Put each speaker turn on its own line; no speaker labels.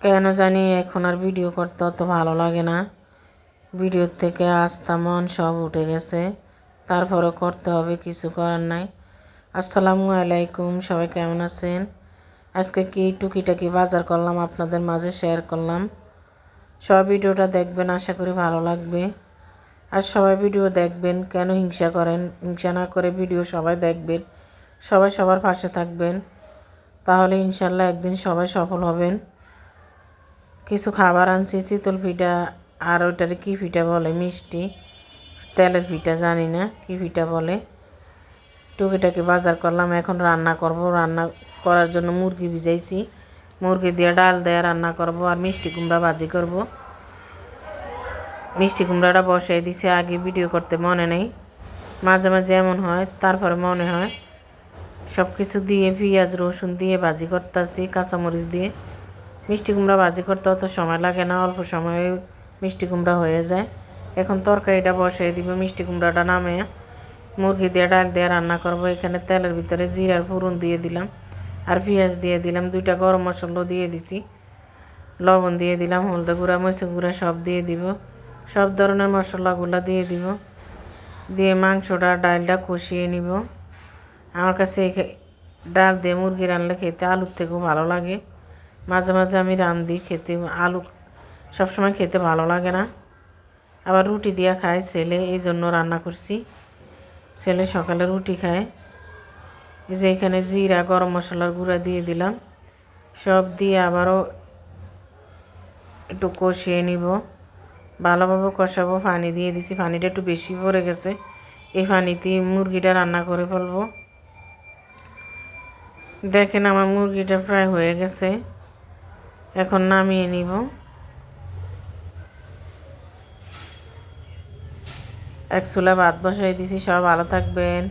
কেন জানি এখন আর ভিডিও করতে অত ভালো লাগে না। ভিডিওর থেকে আস্থা, মন সব উঠে গেছে। তারপরও করতে হবে, কিছু করার নাই। আসসালামু আলাইকুম, সবাই কেমন আছেন? আজকে কি টুকিটাকি বাজার করলাম, আপনাদের মাঝে শেয়ার করলাম। সব ভিডিওটা দেখবেন, আশা করি ভালো লাগবে। আর সবাই ভিডিও দেখবেন, কেন হিংসা করেন? হিংসা না করে ভিডিও সবাই দেখবেন। সবাই সবার পাশে থাকবেন। তাহলে ইনশাল্লাহ একদিন সবাই সফল হবেন। কিছু খাবার আনছি, চিতল পিঠা আর ওইটারে কী পিঠা বলে মিষ্টি? তেলের পিঠা, জানি না কী পিঠা বলে। টুকিটাকি বাজার করলাম, এখন রান্না করব। রান্না করার জন্য মুরগি ভিজাইছি। মুরগি দিয়ে ডাল দিয়ে রান্না করব আর মিষ্টি কুমড়া ভাজি করব। মিষ্টি কুমড়াটা বসাই দিছে, আগে ভিডিও করতে মনে নেই। মাঝে মাঝে এমন হয়, তারপরে মনে হয়। সব কিছু দিয়ে পেঁয়াজ, রসুন দিয়ে ভাজি করতেছি, কাঁচামরিচ দিয়ে। মিষ্টি কুমড়া ভাজি করতে অত সময় লাগে না, অল্প সময়ে মিষ্টি কুমড়া হয়ে যায়। এখন তরকারিটা বসিয়ে দিব, মিষ্টি কুমড়াটা নামে মুরগি দিয়ে, ডাল দিয়ে রান্না করব। এখানে তেলের ভিতরে জিরার ফোড়ন দিয়ে দিলাম আর পেঁয়াজ দিয়ে দিলাম, দুইটা গরম মশলা দিয়ে দিছি। লবণ দিয়ে দিলাম, হলদে গুঁড়া মরিচ গুঁড়া সব দিয়ে দিব। সব ধরনের মশলাগুলো দিয়ে দিব। দিয়ে মাংসটা, ডালটা কষিয়ে নিব। আমার কাছে ডাল দিয়ে মুরগি রানলে খেতে আলুর থেকেও ভালো লাগে। মাঝে মাঝে আমি রান্ধি খেতে, আলু সবসময় খেতে ভালো লাগে না। আবার রুটি দিয়ে খায় ছেলে এই জন্য রান্না করছি। ছেলে সকালে রুটি খায়। যে এখানে জিরা, গরম মশলার গুঁড়া দিয়ে দিলাম। সব দিয়ে আবারও একটু কষিয়ে নিব। ভালোভাবে কষাবো, পানি দিয়ে দিছি। পানিটা একটু বেশি পড়ে গেছে। এই পানিতে মুরগিটা রান্না করে ফেলব। দেখেন আমার মুরগিটা প্রায় হয়ে গেছে। এখন নামিয়ে নিব। এক চুলা ভাত বসাই দিছি সব ভালো থাকবেন।